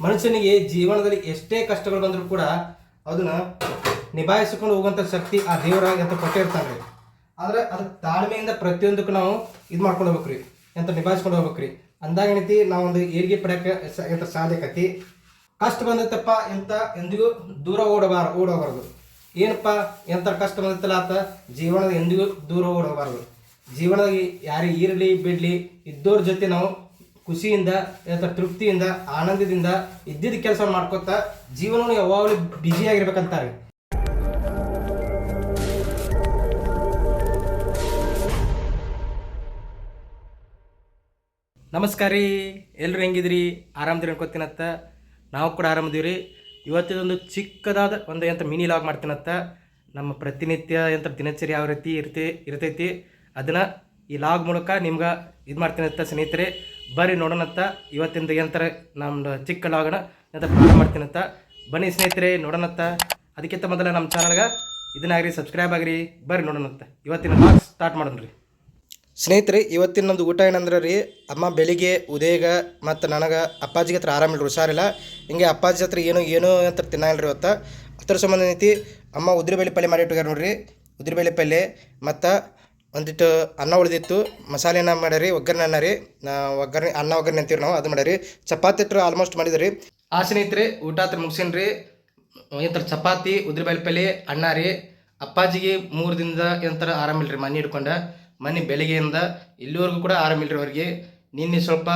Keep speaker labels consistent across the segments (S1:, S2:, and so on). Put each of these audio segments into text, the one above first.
S1: ಮನುಷ್ಯನಿಗೆ ಜೀವನದಲ್ಲಿ ಎಷ್ಟೇ ಕಷ್ಟಗಳು ಬಂದರೂ ಕೂಡ ಅದನ್ನ ನಿಭಾಯಿಸಿಕೊಂಡು ಹೋಗುವಂಥ ಶಕ್ತಿ ಆ ದೇವರಾಗಿ ಅಂತ ಕೊಟ್ಟಿರ್ತಾನೆ ರೀ ಆದ್ರೆ ಅದಕ್ಕೆ ತಾಳ್ಮೆಯಿಂದ ಪ್ರತಿಯೊಂದಕ್ಕೂ ನಾವು ಇದು ಮಾಡ್ಕೊಂಡು ಹೋಗ್ಬೇಕ್ರಿ, ಎಂತ ನಿಭಾಯಿಸ್ಕೊಂಡು ಹೋಗ್ಬೇಕ್ರಿ. ಅಂದಾಗ ಏನೈತಿ ನಾವೊಂದು ಏರಿಗೆ ಪಡೆಯಕ್ಕೆ ಎಂತ ಸಾಧ್ಯಕತಿ? ಕಷ್ಟ ಬಂದೈತಪ್ಪ ಎಂತ ಎಂದಿಗೂ ದೂರ ಓಡಬಾರ ಓಡೋಗಬಾರ್ದು ಏನಪ್ಪ, ಎಂತ ಕಷ್ಟ ಬಂದಿತ್ತಲ್ಲ ಆತ, ಜೀವನದ ಎಂದಿಗೂ ದೂರ ಓಡಬಾರ್ದು. ಜೀವನದಾಗ ಯಾರಿಗೆ ಇರಲಿ, ಬಿಡಲಿ ಇದ್ದವ್ರ ಜೊತೆ ನಾವು ಖುಷಿಯಿಂದ ಅಥವಾ ತೃಪ್ತಿಯಿಂದ, ಆನಂದದಿಂದ ಇದ್ದಿದ್ದ ಕೆಲಸ ಮಾಡ್ಕೊತ ಜೀವನವನ್ನು ಯಾವಾಗಲೂ ಬ್ಯುಸಿಯಾಗಿರ್ಬೇಕಂತಾರೆ ನಮಸ್ಕಾರ ರೀ. ಎಲ್ಲರೂ ಹೆಂಗಿದ್ರಿ? ಆರಾಮದಿರಿ ಅನ್ಕೋತೀನತ್ತ? ನಾವು ಕೂಡ ಆರಾಮದೀವಿ ಇವತ್ತಿದೊಂದು ಚಿಕ್ಕದಾದ ಒಂದು ಎಂಥ ಮಿನಿ ಲಾಗ್ ಮಾಡ್ತೀನತ್ತ. ನಮ್ಮ ಪ್ರತಿನಿತ್ಯ ಎಂಥ ದಿನಚರಿ ಯಾವ ರೀತಿ ಇರ್ತಿ ಇರ್ತೈತಿ, ಅದನ್ನು ಈ ಲಾಗ್ ಮೂಲಕ ನಿಮ್ಗೆ ಇದು ಮಾಡ್ತೀನತ್ತ ಸ್ನೇಹಿತರೆ. ಬರ್ರಿ ನೋಡೋಣತ್ತ ಇವತ್ತಿಂದ ಎಂತರ ನಮ್ದು ಚಿಕ್ಕ ಲಾಗನ ಎಂತ ಪ್ರಾರಂಭ ಮಾಡ್ತೀನತ್ತ ಬನ್ನಿ ಸ್ನೇಹಿತರೆ ನೋಡೋಣತ್ತ ಅದಕ್ಕಿಂತ ಮೊದಲ ನಮ್ಮ ಚಾನಲ್ಗೆ ಇದನ್ನಾಗ್ರಿ ಸಬ್ಸ್ಕ್ರೈಬ್ ಆಗಿರಿ ಬರ್ರಿ ನೋಡೋಣತ್ತ ಇವತ್ತಿನ ಲಾಗ್ ಸ್ಟಾರ್ಟ್ ಮಾಡೋಣ ರೀ ಸ್ನೇಹಿತರೆ, ಇವತ್ತಿನ ನಮ್ದು ಊಟ ಏನಂದ್ರೆ ರೀ, ಅಮ್ಮ ಬೆಳಿಗ್ಗೆ, ಉದಯಗ ಮತ್ತು ನನಗೆ ಅಪ್ಪಾಜಿಗೆ ಹತ್ರ ಆರಾಮಿಲ್ಲ ಹುಷಾರಿಲ್ಲ. ಹಿಂಗೆ ಅಪ್ಪಾಜಿ ಹತ್ರ ಏನು ಏನು ಅಂತ ತಿನ್ನಲ್ಲ ರೀ ಇವತ್ತು. ಅದ್ರ ಸಂಬಂಧ ಐತಿ ಅಮ್ಮ ಉದ್ರಿಬೇಳೆ ಪಲ್ಯ ಮಾಡಿ ಇಟ್ಟಾರ ನೋಡ್ರಿ. ಉದ್ರಿಬೇಳೆ ಪಲ್ಯ ಮತ್ತು ಒಂದಿಟ್ಟು ಅನ್ನ ಉಳಿದಿತ್ತು, ಮಸಾಲೆ ಅನ್ನ ಮಾಡ್ಯಾರಿ ಒಗ್ಗರಣೆ ಅನ್ನ ರೀ ಒಗ್ಗರಣೆ, ಅನ್ನ ಒಗ್ಗರಣೆ ಅಂತೀವಿ ನಾವು, ಅದು ಮಾಡ್ಯಾರಿ ಚಪಾತಿ ಹತ್ರ ಆಲ್ಮೋಸ್ಟ್ ಮಾಡಿದ್ರಿ. ಆ ರೀ ಊಟ ಹತ್ರ ಮುಗಿಸೇನ್ರಿ ಏನಂತಾರೆ, ಚಪಾತಿ ಉದ್ರಿಬೇಳೆ ಪಲ್ಲೆ, ಅನ್ನ ರೀ. ಅಪ್ಪಾಜಿಗೆ ಮೂರು ದಿನದ ಏನಂತಾರೆ ಆರಾಮಿಲ್ಲ ರೀ ಮನೆ ಹಿಡ್ಕೊಂಡ. ಮನೆ ಬೆಳಿಗ್ಗೆಯಿಂದ ಇಲ್ಲಿವರೆಗೂ ಕೂಡ ಆರಾಮಿಲ್ಲ ರೀ ಅವ್ರಿಗೆ. ನಿನ್ನೆ ಸ್ವಲ್ಪ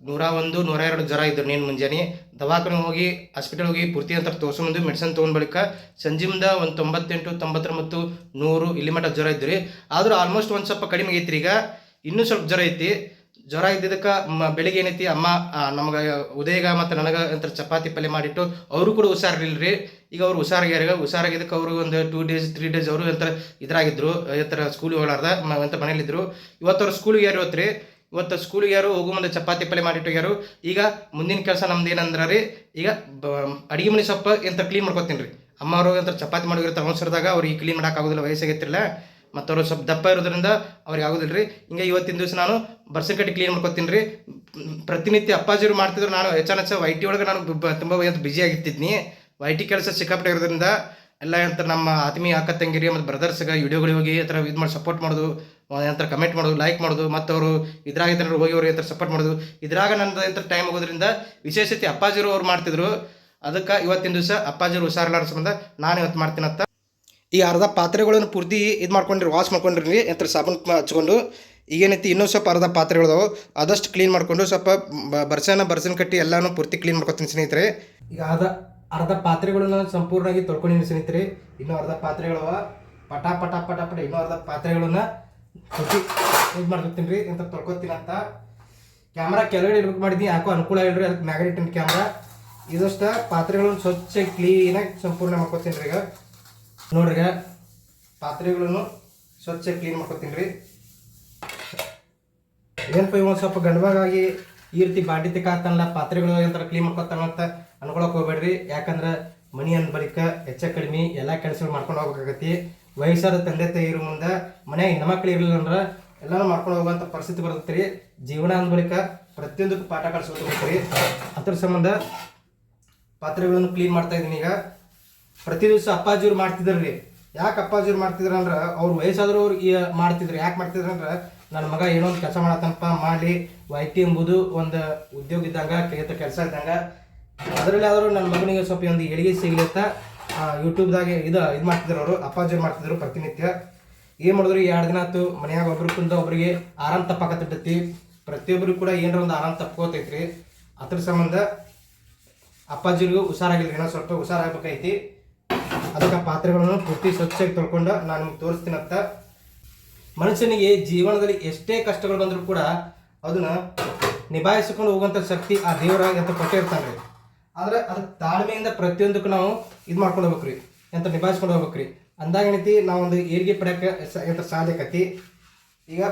S1: ನೂರ ಒಂದು, ನೂರ ಎರಡು ಜ್ವರ ಇದ್ದರು ನೀನು ಮುಂಜಾನೆ. ದವಾಖಾನೆ ಹೋಗಿ ಹಾಸ್ಪಿಟಲ್ ಹೋಗಿ ಪೂರ್ತಿ ಅಂತ ತೋರಿಸ್ಕೊಂಡು ಮೆಡಿಸಿನ್ ತೊಗೊಂಡು ಬಳಿಕ ಸಂಜೆ ಮುಂದೆ ಒಂದು ತೊಂಬತ್ತೆಂಟು ತೊಂಬತ್ತೊಂಬತ್ತು ನೂರು ಇಲ್ಲಿ ಮಟ್ಟ ಜ್ವರ ಇದ್ದು ರೀ ಆದರೂ ಆಲ್ಮೋಸ್ಟ್ ಒಂದು ಸ್ವಲ್ಪ ಕಡಿಮೆ ಐತ್ರಿ ಈಗ. ಇನ್ನೂ ಸ್ವಲ್ಪ ಜ್ವರ ಐತಿ. ಜ್ವರ ಇದ್ದಿದ್ದಕ್ಕೆ ಮ, ಬೆಳಿಗ್ಗೆ ಏನೈತಿ, ಅಮ್ಮ ನಮಗೆ ಉದಯಗ ಮತ್ತು ನನಗೆ ಅಂತ ಚಪಾತಿ ಪಲ್ಯ ಮಾಡಿಟ್ಟು ಅವರು ಕೂಡ ಹುಷಾರಿಲ್ಲ ರೀ ಈಗ ಅವ್ರು ಹುಷಾರಾಗ್ಯಾರ, ಹುಷಾರಾಗಿದ್ದಕ್ಕೆ ಅವರು ಒಂದು ಟೂ ಡೇಸ್ ತ್ರೀ ಡೇಸ್ ಅವರು ಎಂತ ಈ ಥರ ಸ್ಕೂಲಿಗೆ ಹೋಗಲಾರ್ದ ಎಂತ ಮನೇಲಿದ್ದರು ಇವತ್ತು ಅವ್ರು ಸ್ಕೂಲಿಗೆ ಯಾರು ಇವತ್ತು ರೀ ಇವತ್ತು ಸ್ಕೂಲಿಗೆ ಯಾರು ಹೋಗು ಮುಂದೆ ಚಪಾತಿ ಪಲ್ಲೆ ಮಾಡಿಟ್ಟೋಗ್ಯಾರು ಈಗ ಮುಂದಿನ ಕೆಲಸ ನಮ್ದು ಏನಂದ್ರೆ ರೀ, ಈಗ ಅಡುಗೆ ಮನೆ ಸೊಪ್ಪು ಎಂತ ಕ್ಲೀನ್ ಮಾಡ್ಕೊತೀನಿ ರೀ. ಅಮ್ಮ ಅವರು ಎಂತ ಚಪಾತಿ ಮಾಡೋಗಿರ್ತಾರೆ ಅವಸರದಾಗ ಅವ್ರಿಗೆ ಕ್ಲೀನ್ ಮಾಡೋಕ್ಕಾಗೋದಿಲ್ಲ ವಯಸ್ಸಾಗೈತಿರಲ್ಲ ಮತ್ತು ಅವರು ಸ್ವಲ್ಪ ದಪ್ಪ ಇರೋದ್ರಿಂದ ಅವ್ರಿಗೆ ಆಗೋದಿಲ್ಲ ರೀ. ಹಿಂಗೆ ಇವತ್ತಿನ ದಿವಸ ನಾನು ಬರ್ಸಕಟ್ಟಿ ಕ್ಲೀನ್ ಮಾಡ್ಕೊತೀನಿ ರೀ. ಪ್ರತಿನಿತ್ಯ ಅಪ್ಪಾಜಿರು ಮಾಡ್ತಿದ್ರು, ನಾನು ಹೆಚ್ಚಾನೆಚ್ಚ ವೈ ಟಿ ಒಳಗೆ ನಾನು ತುಂಬ ಬ್ಯುಸಿ ಆಗಿರ್ತಿದ್ನಿ. ವೈ ಟಿ ಕೆಲಸ ಸಿಕ್ಕಾಪಟ್ಟೆ ಇರೋದ್ರಿಂದ ಎಲ್ಲ ಅಂತ ನಮ್ಮ ಆತ್ಮೀಯ ಅಕ್ಕ ತಂಗಿರಿ ಮತ್ತು ಬ್ರದರ್ಸ್ಗೆ ವಿಡಿಯೋಗಳಿಗೆ ಹೋಗಿ ಈ ಥರ ಇದು ಮಾಡಿ ಸಪೋರ್ಟ್ ಮಾಡೋದು ಎಂತ ಕಮೆಂಟ್ ಮಾಡೋದು ಲೈಕ್ ಮಾಡೋದು, ಮತ್ತು ಅವರು ಇದ್ರಾಗ ಇದ್ರೆ ಹೋಗಿ ಅವ್ರಿಗೆ ಸಪೋರ್ಟ್ ಮಾಡೋದು. ಇದ್ರಾಗ ನಂದು ಎಂಥ ಟೈಮ್ ಆಗೋದ್ರಿಂದ ವಿಶೇಷತೆ ಅಪ್ಪಾಜಿರು ಅವ್ರು ಮಾಡ್ತಿದ್ರು. ಅದಕ್ಕೆ ಇವತ್ತಿನ ದಿವಸ ಅಪ್ಪಾಜಿರು ಹುಷಾರಿಲ್ಲಾರ ಸಂಬಂಧ ನಾನು ಇವತ್ತು ಮಾಡ್ತೀನಂತ ಈ ಅರ್ಧ ಪಾತ್ರೆಗಳನ್ನು ಪೂರ್ತಿ ಇದು ಮಾಡ್ಕೊಂಡಿರಿ ವಾಶ್ ಮಾಡ್ಕೊಂಡ್ರಿ ಎಂತ ಸಾಬೂನು ಹಚ್ಕೊಂಡು. ಈಗೇನೈತಿ ಇನ್ನೂ ಸ್ವಲ್ಪ ಅರ್ಧ ಪಾತ್ರೆಗಳದಾವು. ಆದಷ್ಟು ಕ್ಲೀನ್ ಮಾಡ್ಕೊಂಡು ಸ್ವಲ್ಪ ಬರ್ಸನ ಬರ್ಸನ್ ಕಟ್ಟಿ ಎಲ್ಲಾನು ಪೂರ್ತಿ ಕ್ಲೀನ್ ಮಾಡ್ಕೊತೀನಿ ಸ್ನೇಹಿತರೆ. ಈಗ ಅರ್ಧ ಅರ್ಧ ಪಾತ್ರೆಗಳನ್ನ ಸಂಪೂರ್ಣವಾಗಿ ತೊಳ್ಕೊಂಡಿನಿ ಸ್ನೇಹಿತರೆ. ಇನ್ನೂ ಅರ್ಧ ಪಾತ್ರೆಗಳವ. ಪಟ ಪಟ ಪಟ ಪಟ, ಇನ್ನೂ ಅರ್ಧ ಪಾತ್ರೆಗಳನ್ನ ಇದು ರೀ ಅಂತ ತೊಳ್ಕೊತೀನಿ ಅಂತ. ಕ್ಯಾಮ್ರಾ ಕೆಳಗಡೆ ಇಡ್ಬೇಕು ಮಾಡಿದ್ದೀನಿ ಯಾಕೋ ಅನುಕೂಲ ಇಲ್ರಿ ಅದಕ್ಕೆ ಮ್ಯಾಗಡೆ ಇಟ್ಟಿನ ಕ್ಯಾಮ್ರಾ ಇದಷ್ಟ ಪಾತ್ರೆಗಳನ್ನು ಸ್ವಚ್ಛ ಕ್ಲೀನಾಗಿ ಸಂಪೂರ್ಣ ಮಾಡ್ಕೋತೀನಿ ರೀ ಈಗ. ನೋಡ್ರಿ ಪಾತ್ರೆಗಳನ್ನು ಸ್ವಚ್ಛ ಕ್ಲೀನ್ ಮಾಡ್ಕೊತೀನಿ ರೀ. ಏನಪ್ಪ ಒಂದು ಸ್ವಲ್ಪ ಗಂಡವಾಗಿ ಈ ರೀತಿ ಬಾಂಡಿ ತಿಕ್ಕಾತನಲ್ಲ ಪಾತ್ರೆಗಳು ಏನಂತಾರೆ ಕ್ಲೀನ್ ಮಾಡ್ಕೋತಾನಂತ ಅನ್ಕೊಳಕ್ ಹೋಗ್ಬೇಡ್ರಿ. ಯಾಕಂದ್ರೆ ಮನಿ ಅಂದ ಬಳಿಕ ಹೆಚ್ಚ ಕಡಿಮೆ ಎಲ್ಲ ಕೆಲಸಗಳು ಮಾಡ್ಕೊಂಡು ಹೋಗ್ಬೇಕಾಗತಿ ವಯಸ್ಸಾದ ತಂದೆ ತಾಯಿರು ಮುಂದೆ ಮನ್ಯಾಗ ಹೆಣ್ಮಕ್ಳು ಇರಲಿಲ್ಲ ಅಂದ್ರೆ ಎಲ್ಲಾನು ಮಾಡ್ಕೊಂಡು ಹೋಗುವಂಥ ಪರಿಸ್ಥಿತಿ ಬರ್ತೈತೆ ರೀ. ಜೀವನ ಅಂದ ಬಳಿಕ ಪ್ರತಿಯೊಂದಕ್ಕೂ ಪಾಠ ಕಲಿಸ್ಬೇಕು ರೀ ಅದ್ರ ಸಂಬಂಧ ಪಾತ್ರೆಗಳನ್ನು ಕ್ಲೀನ್ ಮಾಡ್ತಾ ಇದ್ದೀನಿ ಈಗ. ಪ್ರತಿ ದಿವಸ ಅಪ್ಪಾಜಿಯವ್ರು ಮಾಡ್ತಿದ್ರು ರೀ. ಯಾಕೆ ಅಪ್ಪಾಜಿಯವ್ರು ಮಾಡ್ತಿದ್ರು ಅಂದ್ರೆ ಅವ್ರು ವಯಸ್ಸಾದ್ರು ಅವ್ರು ಈ ಮಾಡ್ತಿದ್ರು. ಯಾಕೆ ಮಾಡ್ತಿದ್ರು ಅಂದ್ರೆ ನನ್ನ ಮಗ ಏನೋ ಒಂದು ಕೆಲಸ ಮಾಡತ್ತಪ್ಪ ಮಾಡಿ ವೈಟಿ ಎಂಬುದು ಒಂದು ಉದ್ಯೋಗ ಇದ್ದಂಗ ಕೈತ ಕೆಲಸ ಇದ್ದಂಗೆ. ಅದರಲ್ಲಿ ಆದರೂ ನನ್ನ ಮಗನಿಗೆ ಸ್ವಲ್ಪ ಒಂದು ಏಳಿಗೆ ಸಿಗ್ಲತ್ತ ಯೂಟ್ಯೂಬ್ದಾಗೆ ಇದು ಇದು ಮಾಡ್ತಿದ್ರು ಅವರು, ಅಪ್ಪಾಜಿ ಮಾಡ್ತಿದ್ರು ಪ್ರತಿನಿತ್ಯ. ಏನು ಮಾಡಿದ್ರು ಎರಡು ದಿನ ಆಯ್ತು ಮನೆಯಾಗ ಒಬ್ರು ಕುಂದ ಒಬ್ರಿಗೆ ಆರಾಮ್ ತಪ್ಪಾಕತ್ತಿರ್ತೈತಿ ಪ್ರತಿಯೊಬ್ಬರಿಗೂ ಕೂಡ ಏನರ ಒಂದು ಆರಾಮ್ ತಪ್ಕೋತೈತ್ರಿ. ಅದ್ರ ಸಂಬಂಧ ಅಪ್ಪಾಜಿಗೂ ಹುಷಾರಾಗಿಲ್ಲ ಏನೋ ಸ್ವಲ್ಪ ಹುಷಾರಾಗಬೇಕೈತಿ ಅದಕ್ಕೆ ಪಾತ್ರೆಗಳನ್ನು ಪೂರ್ತಿ ಸ್ವಚ್ಛವಾಗಿ ತೊಳ್ಕೊಂಡು ನಾನು ನಿಮ್ಗೆ ತೋರಿಸ್ತೀನಂತ. ಮನುಷ್ಯನಿಗೆ ಜೀವನದಲ್ಲಿ ಎಷ್ಟೇ ಕಷ್ಟಗಳು ಬಂದರೂ ಕೂಡ ಅದನ್ನು ನಿಭಾಯಿಸಿಕೊಂಡು ಹೋಗುವಂಥ ಶಕ್ತಿ ಆ ದೇವರಾಗಿ ಅಂತ ಕೊಟ್ಟಿರ್ತಾನೆ ರೀ ಆದ್ರೆ ಅದ್ರ ತಾಳ್ಮೆಯಿಂದ ಪ್ರತಿಯೊಂದಕ್ಕೂ ನಾವು ಇದು ಮಾಡ್ಕೊಂಡು ಹೋಗ್ಬೇಕ್ರಿ, ಎಂತ ನಿಭಾಯಿಸ್ಕೊಂಡು ಹೋಗ್ಬೇಕ್ರಿ. ಅಂದಾಗ ಏನೈತಿ ನಾವೊಂದು ಏರಿಗೆ ಪಡೆಯಕ್ಕೆ ಎಂತ ಸಾಧ್ಯಕತಿ ಈಗ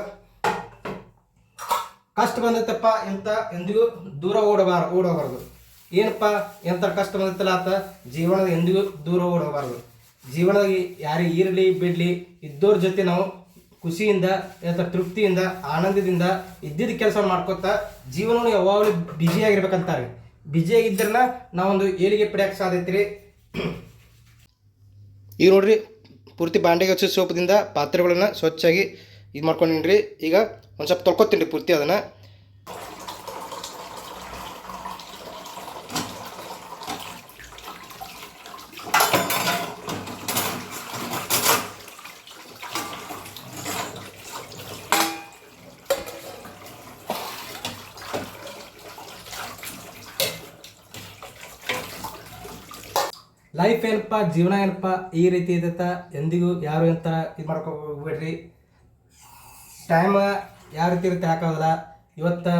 S1: ಕಷ್ಟ ಬಂದೈತಪ್ಪ ಎಂತ, ಎಂದಿಗೂ ದೂರ ಓಡಬಾರ ಓಡೋಗಬಾರ್ದು ಏನಪ್ಪ, ಎಂತ ಕಷ್ಟ ಬಂದೈತಲ್ಲ ಆತ, ಜೀವನದ ಎಂದಿಗೂ ದೂರ ಓಡೋಗಬಾರ್ದು ಜೀವನದಾಗ ಯಾರಿಗೆ ಇರಲಿ, ಬಿಡಲಿ, ಇದ್ದೋರ ಜೊತೆ ನಾವು ಖುಷಿಯಿಂದ, ಎಂತ ತೃಪ್ತಿಯಿಂದ, ಆನಂದದಿಂದ ಇದ್ದಿದ್ದ ಕೆಲಸ ಮಾಡ್ಕೊತಾ ಜೀವನವನ್ನು ಯಾವಾಗಲೂ ಬ್ಯುಸಿಯಾಗಿರ್ಬೇಕಂತಾರೆ ಬ್ಯುಸಿಯಾಗಿದ್ರನ್ನ ನಾವೊಂದು ಏಳಿಗೆ ಪಡೆಯಕ್ಕೆ ಸಾಧ್ಯತೆ ರೀ ಈಗ ನೋಡ್ರಿ, ಪೂರ್ತಿ ಬಾಂಡೆಗೆ ಹಚ್ಚಿದ ಸೋಪದಿಂದ ಪಾತ್ರೆಗಳನ್ನು ಸ್ವಚ್ಛಾಗಿ ಇದು ಮಾಡ್ಕೊಂಡಿನಿ ಈಗ ಒಂದು ಸ್ವಲ್ಪ ತೊಳ್ಕೊತೀನಿ ರೀ ಪೂರ್ತಿ ಅದನ್ನು. ಲೈಫ್ ಏನಪ್ಪ, ಜೀವನ ಏನಪ್ಪ, ಈ ರೀತಿ ಇದತ್ತ ಎಂದಿಗೂ ಯಾರು ಅಂತ ಇದು ಹೋಗ್ಬೇಡ್ರಿ. ಟೈಮ್ ಯಾವ ರೀತಿ ಇರುತ್ತೆ ಹಾಕೋದಿಲ್ಲ, ಇವತ್ತು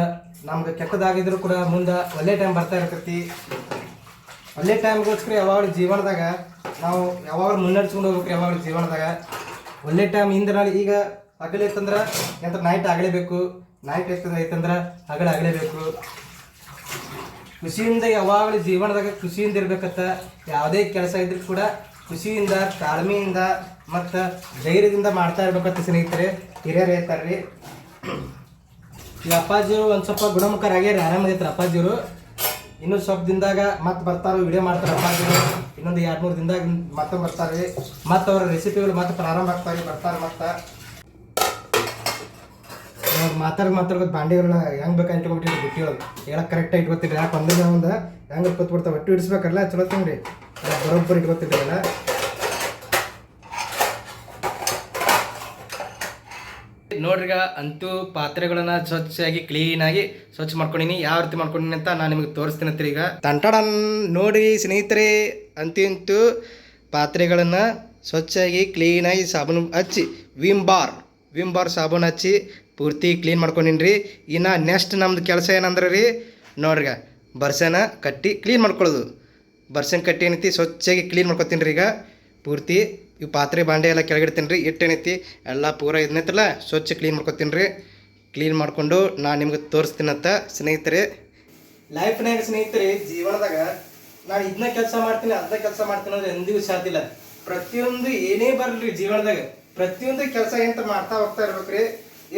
S1: ನಮ್ಗೆ ಕೆಟ್ಟದಾಗಿದ್ರು ಕೂಡ ಮುಂದೆ ಒಳ್ಳೆ ಟೈಮ್ ಬರ್ತಾ ಇರ್ತೈತಿ. ಒಳ್ಳೆ ಟೈಮ್ಗೋಸ್ಕರ ಯಾವಾಗಲೂ ಜೀವನದಾಗ ನಾವು ಯಾವಾಗಲೂ ಮುನ್ನಡೆಸ್ಕೊಂಡು ಹೋಗ್ಬೇಕು ಯಾವಾಗಲೂ ಜೀವನದಾಗ. ಒಳ್ಳೆ ಟೈಮ್ ಹಿಂದೆ ಈಗ ಹಗಲಿತ್ತಂದ್ರೆ ಎಂತ ನೈಟ್ ಆಗಲೇಬೇಕು. ನೈಟ್ ಎಷ್ಟಂದ್ರೆ ಐತಂದ್ರೆ ಹಗಲ ಆಗಲೇಬೇಕು. ಖುಷಿಯಿಂದ ಯಾವಾಗಲೂ ಜೀವನದಾಗ ಖುಷಿಯಿಂದ ಇರ್ಬೇಕತ್ತ ಯಾವುದೇ ಕೆಲಸ ಇದ್ರೂ ಕೂಡ ಖುಷಿಯಿಂದ ತಾಳ್ಮೆಯಿಂದ ಮತ್ತು ಧೈರ್ಯದಿಂದ ಮಾಡ್ತಾ ಇರ್ಬೇಕತ್ತ ಸ್ನೇಹಿತರೆ, ಹಿರಿಯರು ಹೇಳ್ತಾರ್ರಿ ಈ ಅಪ್ಪಾಜಿಯವರು ಒಂದು ಸ್ವಲ್ಪ ಗುಣಮುಖರಾಗ್ಯಾರ, ಆರಾಮದೈತ್ರಿ ಅಪ್ಪಾಜಿಯವರು ಇನ್ನೂ ಸ್ವಲ್ಪ ದಿನದಾಗ ಮತ್ತೆ ಬರ್ತಾರೆ ವಿಡಿಯೋ ಮಾಡ್ತಾರೆ ಅಪ್ಪಾಜಿಯವರು ಇನ್ನೊಂದು ಎರಡು ಮೂರು ದಿನದಾಗ ಮತ್ತೆ ಬರ್ತಾರೆ ಮತ್ತೆ ಅವರ ರೆಸಿಪಿಗಳು ಮತ್ತೆ ಪ್ರಾರಂಭ ಆಗ್ತಾರೆ ಬರ್ತಾರೆ ಮತ್ತೆ. ಇವಾಗ ಮಾತಾಡ್ ಮಾತಾಡ್ಕೊತ ಬಾಂಡೆಗಳನ್ನ ಹೆಂಗ್ ಬೇಕಾ ಇಟ್ಕೊಂಡ್ಬಿಟ್ಟಿರಿ ಬಿಟ್ಟಿ ಒಳಗೆ ಹೇಳಕ್ ಕರೆಕ್ಟಾಗಿ ಇಟ್ಕೊತೀರಿ ಯಾಕೆ ಒಂದೇ ಒಂದು ಹೆಂಗೆ ಕೂತ್ಬಿಡ್ತಾವೆ ಒಟ್ಟು ಇಡಿಸ್ಬೇಕಲ್ಲ ಚಲೋ ತಂಗ್ರಿ ಬರೋಬ್ಬರಿ ಇಟ್ಕೊತಿದ್ರಿ ಅಲ್ಲ ನೋಡ್ರಿಗ ಅಂತೂ ಪಾತ್ರೆಗಳನ್ನ ಸ್ವಚ್ಛಾಗಿ ಕ್ಲೀನಾಗಿ ಸ್ವಚ್ಛ ಮಾಡ್ಕೊಂಡಿನಿ. ಯಾವ ರೀತಿ ಮಾಡ್ಕೊಂಡಿನಿ ಅಂತ ನಾನು ನಿಮಗೆ ತೋರಿಸ್ತೀನಿ ಅಂತ್ರಿ ಈಗ. ತಂಟಾಡನ್ ನೋಡಿ ಸ್ನೇಹಿತರೆ ಅಂತೂ ಇಂತೂ ಪಾತ್ರೆಗಳನ್ನು ಸ್ವಚ್ಛಾಗಿ ಕ್ಲೀನಾಗಿ ಸಾಬೂನು ಹಚ್ಚಿ ವಿಮ್ ಬಾರ್. ವಿಮ್ ಬಾರ್ ಸಾಬೂನು ಹಚ್ಚಿ ಪೂರ್ತಿ ಕ್ಲೀನ್ ಮಾಡ್ಕೊಂಡಿನಿ ಇನ್ನು ನೆಕ್ಸ್ಟ್ ನಮ್ದು ಕೆಲಸ ಏನಂದ್ರೆ ರೀ, ನೋಡ್ರಿಗ ಬರ್ಸನ ಕಟ್ಟಿ ಕ್ಲೀನ್ ಮಾಡ್ಕೊಳ್ಳೋದು. ಬರ್ಸನ್ ಕಟ್ಟಿ ಏನೈತಿ, ಸ್ವಚ್ಛಾಗಿ ಕ್ಲೀನ್ ಮಾಡ್ಕೊತೀನಿ ರೀ ಈಗ. ಪೂರ್ತಿ ಇವು ಪಾತ್ರೆ ಬಾಂಡೆ ಎಲ್ಲ ಕೆಳಗಿಡ್ತೀನಿ ರೀ ಏನೈತಿ, ಎಲ್ಲ ಪೂರ ಇದನ್ನೈತಲ್ಲ ಸ್ವಚ್ಛ ಕ್ಲೀನ್ ಮಾಡ್ಕೊತೀನಿ ರೀ ಕ್ಲೀನ್ ಮಾಡಿಕೊಂಡು ನಾನು ನಿಮ್ಗೆ ತೋರಿಸ್ತೀನಂತ ಸ್ನೇಹಿತರೆ. ಲೈಫ್ನಾಗ ಸ್ನೇಹಿತರೆ, ಜೀವನದಾಗ ನಾನು ಇದನ್ನ ಕೆಲಸ ಮಾಡ್ತೀನಿ ಅದನ್ನ ಕೆಲಸ ಮಾಡ್ತೀನಿ ಅಂದ್ರೆ ಎಂದಿಗೂ ಸಾಧ್ಯ ಇಲ್ಲ. ಪ್ರತಿಯೊಂದು ಏನೇ ಬರಲಿ ಜೀವನದಾಗ. ಪ್ರತಿಯೊಂದು ಕೆಲಸ ಎಂತ ಮಾಡ್ತಾ ಹೋಗ್ತಾ ಇರ್ಬೇಕ್ರಿ.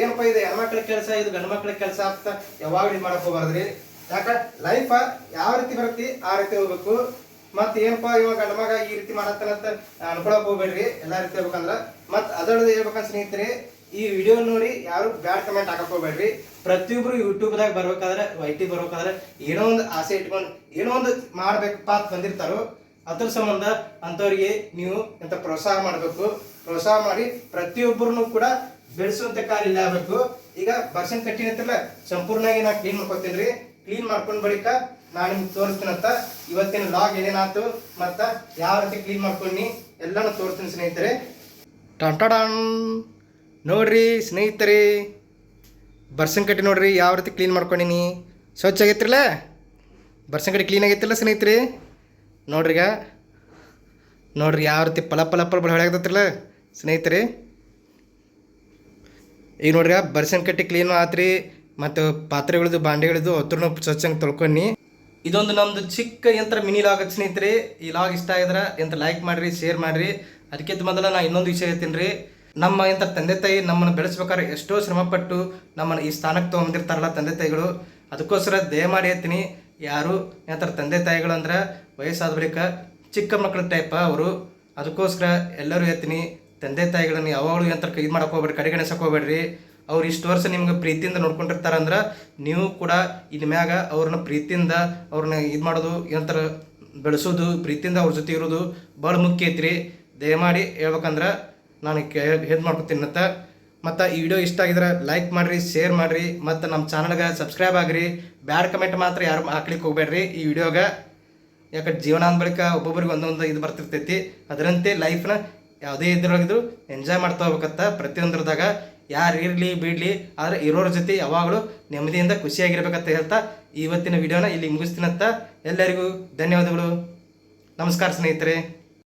S1: ಏನಪ್ಪ ಇದು ಹೆಣ್ಮಕ್ಳ ಕೆಲಸ, ಇದು ಗಂಡು ಮಕ್ಳ ಕೆಲಸ ಆಗ್ತಾ ಯಾವಾಗ ಇದು ಮಾಡಕ್ ಹೋಗ್ಬಾರ್ದ್ರಿ ಯಾಕ? ಲೈಫ್ ಯಾವ ರೀತಿ ಬರುತ್ತೆ ಆ ರೀತಿ ಹೋಗ್ಬೇಕು. ಮತ್ತೆ ಏನಪ್ಪ ಇವಾಗ ಗಂಡು ಮಗ ಈ ರೀತಿ ಮಾಡತ್ತಂತ ಅನ್ಕೊಳಕ್ ಹೋಗ್ಬೇಡ್ರಿ. ಎಲ್ಲಾ ರೀತಿ ಹೋಗ್ಬೇಕಂದ್ರ. ಮತ್ ಅದರದ್ದು ಹೇಳ್ಬೇಕಂತ ಸ್ನೇಹಿತರೆ, ಈ ವಿಡಿಯೋ ನೋಡಿ ಯಾರು ಬ್ಯಾಡ್ ಕಮೆಂಟ್ ಹಾಕಕ್ ಹೋಗ್ಬೇಡ್ರಿ. ಪ್ರತಿಯೊಬ್ರು ಯೂಟ್ಯೂಬ್ದಾಗ ಬರ್ಬೇಕಾದ್ರೆ ವೈಟಿ ಬರ್ಬೇಕಾದ್ರೆ ಏನೋ ಒಂದು ಆಸೆ ಇಟ್ಕೊಂಡು ಏನೋ ಒಂದು ಮಾಡ್ಬೇಕಪ್ಪ ಅಂತ ಬಂದಿರ್ತಾರೋ ಅದ್ರ ಸಂಬಂಧ ಅಂಥವ್ರಿಗೆ ನೀವು ಎಂತ ಪ್ರೋತ್ಸಾಹ ಮಾಡಬೇಕು. ಪ್ರೋತ್ಸಾಹ ಮಾಡಿ ಪ್ರತಿಯೊಬ್ಬರನ್ನು ಕೂಡ ಬೆಳೆಸುವಂತ ಕಾರ್ಯ ಇಲ್ಲ ಆಗಬೇಕು. ಈಗ ಬರ್ಸನ್ ಕಟ್ಟಿನ ಅಂತಿಲ್ಲ ಸಂಪೂರ್ಣವಾಗಿ ನಾ ಕ್ಲೀನ್ ಮಾಡ್ಕೊತೀನಿ ಕ್ಲೀನ್ ಮಾಡ್ಕೊಂಡ್ ಬಳಿಕ ನಾನು ನಿಮ್ಗೆ ತೋರಿಸ್ತೀನಂತ ಇವತ್ತಿನ ಲಾಗ್ ಏನೇನಾಯ್ತು ಮತ್ತು ಯಾವ ರೀತಿ ಕ್ಲೀನ್ ಮಾಡ್ಕೊಂಡಿ ಎಲ್ಲಾನು ತೋರಿಸ್ತೀನಿ ಸ್ನೇಹಿತರೆ. ಟಂಟಡಾನ್ ನೋಡ್ರಿ ಸ್ನೇಹಿತರೆ, ಬರ್ಸನ್ ಕಟ್ಟಿ ನೋಡ್ರಿ ಯಾವ ರೀತಿ ಕ್ಲೀನ್ ಮಾಡ್ಕೊಂಡಿನಿ. ಸ್ವಚ್ಛ ಆಗೈತ್ರಲ್ಲ? ಬರ್ಸನ್ ಕಟ್ಟಿ ಕ್ಲೀನ್ ಆಗೈತಿಲ್ಲ ಸ್ನೇಹಿತರೆ? ನೋಡ್ರಿಗ ನೋಡ್ರಿ ಯಾವ ರೀತಿ ಪಲ ಪಲ ಪಲ ಬಳ ಹೊಳೆಯಾಗತ್ತಲ್ಲ ಸ್ನೇಹಿತರೆ. ಈಗ ನೋಡ್ರಿ ಬರ್ಸನ್ ಕಟ್ಟಿ ಕ್ಲೀನ್ ಆತ್ರಿ, ಮತ್ತು ಪಾತ್ರೆಗಳದ್ದು ಬಾಂಡೆಗಳದ್ದು ಹತ್ರನು ಸ್ವಚ್ಛಂಗೆ ತೊಳ್ಕೊನಿ ಇದೊಂದು ನಮ್ದು ಚಿಕ್ಕ ಯಂತ್ರ ಮಿನಿ ಲಾಗ್ ಸ್ನೇಹಿತರೆ. ಈ ಲಾಗ್ ಇಷ್ಟ ಆಗಿದ್ರೆ ಎಂತ ಲೈಕ್ ಮಾಡ್ರಿ ಶೇರ್ ಮಾಡ್ರಿ. ಅದಕ್ಕಿಂತ ಮೊದಲ ನಾ ಇನ್ನೊಂದು ವಿಷಯ ಹೇಳ್ತೀನಿ ರೀ. ನಮ್ಮ ಇಂಥ ತಂದೆ ತಾಯಿ ನಮ್ಮನ್ನು ಬೆಳೆಸ್ಬೇಕಾದ್ರೆ ಎಷ್ಟೋ ಶ್ರಮಪಟ್ಟು ನಮ್ಮನ್ನು ಈ ಸ್ಥಾನಕ್ಕೆ ತೊಗೊಂಡಿರ್ತಾರಲ್ಲ ತಂದೆ ತಾಯಿಗಳು. ಅದಕ್ಕೋಸ್ಕರ ದಯಮಾಡಿ ಹೇಳ್ತೀನಿ ಯಾರು? ಯಾತರ ತಂದೆ ತಾಯಿಗಳು ಅಂದ್ರೆ ವಯಸ್ಸಾದ ಬಳಿಕ ಚಿಕ್ಕ ಮಕ್ಕಳ ಟೈಪ ಅವರು. ಅದಕ್ಕೋಸ್ಕರ ಎಲ್ಲರೂ ಹೇಳ್ತೀನಿ, ತಂದೆ ತಾಯಿಗಳನ್ನು ಯಾವಾಗಲೂ ಎಂತರ ಇದು ಮಾಡಕ್ಕೆ ಹೋಗ್ಬೇಡಿ ಕಡೆಗಣಿಸಕ್ಕೆ ಹೋಗ್ಬೇಡ್ರಿ. ಅವ್ರು ಇಷ್ಟು ವರ್ಷ ನಿಮ್ಗೆ ಪ್ರೀತಿಯಿಂದ ನೋಡ್ಕೊಂಡಿರ್ತಾರಂದ್ರೆ ನೀವು ಕೂಡ ಇದ್ಮ್ಯಾಗ ಅವ್ರನ್ನ ಪ್ರೀತಿಯಿಂದ ಅವ್ರನ್ನ ಇದು ಮಾಡೋದು ಯಂತ್ರ ಬೆಳೆಸೋದು, ಪ್ರೀತಿಯಿಂದ ಅವ್ರ ಜೊತೆ ಇರೋದು ಭಾಳ ಮುಖ್ಯ ಐತ್ರಿ. ದಯಮಾಡಿ ಹೇಳ್ಬೇಕಂದ್ರೆ ನಾನು ಹೆದ್ ಮಾಡ್ಕೊತೀನಿ ಅಂತ. ಮತ್ತು ಈ ವಿಡಿಯೋ ಇಷ್ಟ ಆಗಿದ್ರೆ ಲೈಕ್ ಮಾಡಿರಿ ಶೇರ್ ಮಾಡಿರಿ, ಮತ್ತು ನಮ್ಮ ಚಾನಲ್ಗೆ ಸಬ್ಸ್ಕ್ರೈಬ್ ಆಗಿರಿ. ಬ್ಯಾಡ್ ಕಮೆಂಟ್ ಮಾತ್ರ ಯಾರು ಹಾಕ್ಲಿಕ್ಕೆ ಹೋಗ್ಬೇಡ್ರಿ. ಈ ವಿಡಿಯೋಗೆ ಯಾಕಂದ್ರೆ ಜೀವನ ಅಂದ ಬಳಿಕ ಒಬ್ಬೊಬ್ರಿಗೆ ಒಂದೊಂದು ಇದು ಬರ್ತಿರ್ತೈತಿ. ಅದರಂತೆ ಲೈಫ್ನ ಯಾವುದೇ ಇದ್ರೊಳಗಿದ್ರು ಎಂಜಾಯ್ ಮಾಡ್ತಾ ಹೋಗ್ಬೇಕತ್ತ ಪ್ರತಿಯೊಂದ್ರದಾಗ. ಯಾರು ಇರಲಿ, ಬಿಡಲಿ, ಆದರೆ ಇರೋರ ಜೊತೆ ಯಾವಾಗಲೂ ನೆಮ್ಮದಿಯಿಂದ ಖುಷಿಯಾಗಿರ್ಬೇಕಂತ ಹೇಳ್ತಾ ಇವತ್ತಿನ ವಿಡಿಯೋನ ಇಲ್ಲಿ ಮುಗಿಸ್ತೀನಂತ ಎಲ್ಲರಿಗೂ ಧನ್ಯವಾದಗಳು. ನಮಸ್ಕಾರ ಸ್ನೇಹಿತರೆ.